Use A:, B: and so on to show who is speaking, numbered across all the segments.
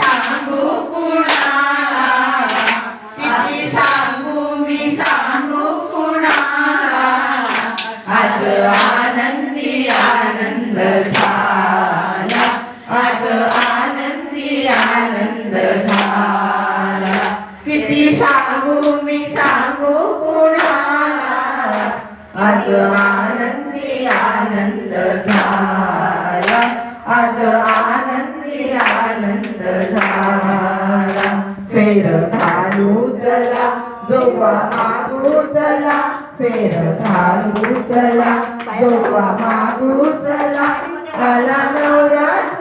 A: सांगू कुणाला? किती सांगू मी सांगू कुणाला? आज आनंदी आनंद झाला. आज आनंदी आनंद झाला. किती सांगू मी सांगू कुणाला? आज आनंदी आनंद झाला. आज फेर घालू चला जोवा मागू चला फेर घालू चला जोवा मागू चला आला नवरात्र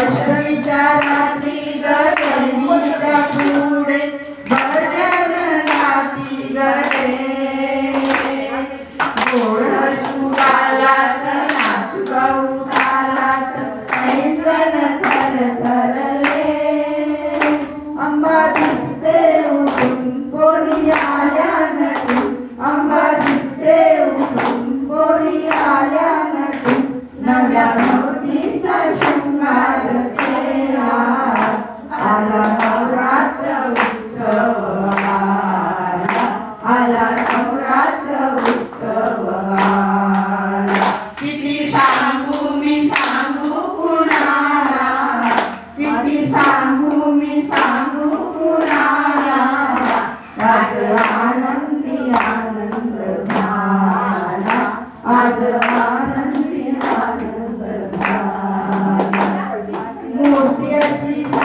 A: अष्टविचारातली गणिता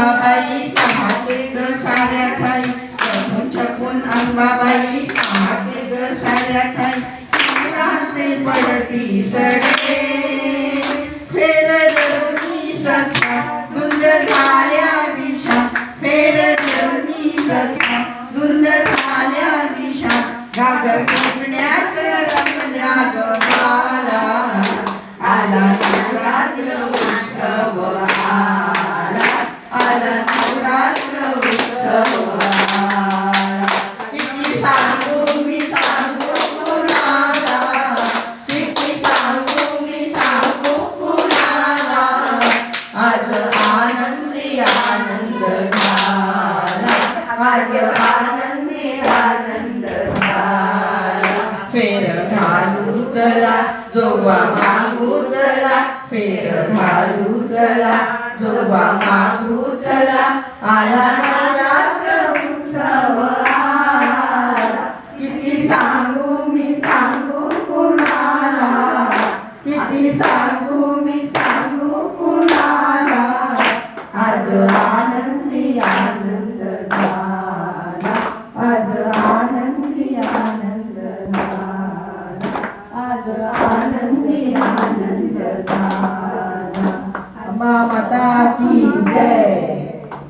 A: अंबाबाई पाहते ग साऱ्या ठाई लपून छपून अंबाबाई पाहते ग साऱ्या ठाई रात्री पडती सडे. फेर धरुणी सखा धुंद झाल्या दिशा. फेर धरुणी सखा धुंद झाल्या दिशा. गागर कोकण्यात रमल्या गवाला आला नवरात्र उत्सव. चला जोवा मागू चला फेर घालू चला. जोवा मागू चला आला नवरात्र उत्सव किती सांग माता की जय।